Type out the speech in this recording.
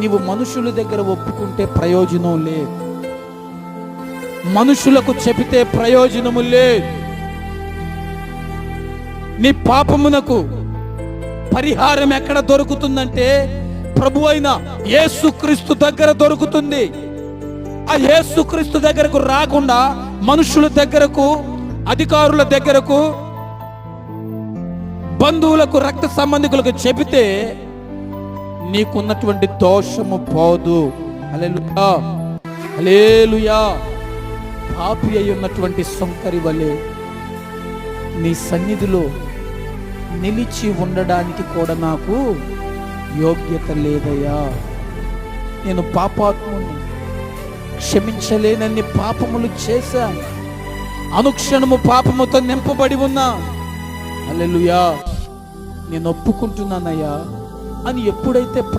నీవు మనుషుల దగ్గర ఒప్పుకుంటే ప్రయోజనం లేదు. మనుషులకు చెబితే ప్రయోజనము లేదు. నీ పాపమునకు పరిహారం ఎక్కడ దొరుకుతుందంటే ప్రభు అయిన యేసుక్రీస్తు దగ్గర దొరుకుతుంది. ఆ యేసుక్రీస్తు దగ్గరకు రాకుండా మనుషుల దగ్గరకు అధికారుల దగ్గరకు బంధువులకు రక్త సంబంధికులకు చెబితే నీకున్నటువంటి దోషము పోదు. అలెలుయా అలేలుయా పాపి అయి ఉన్నటువంటి సొంకరి వలె నీ సన్నిధిలో నిలిచి ఉండడానికి కూడా నాకు యోగ్యత లేదయ్యా. నేను పాపాత్ముని క్షమించలేనన్ని పాపములు చేశాను. అనుక్షణము పాపముతో నింపబడి ఉన్నా. అల్లెలుయా నేను ఒప్పుకుంటున్నానయ్యా. అని ఎప్పుడైతే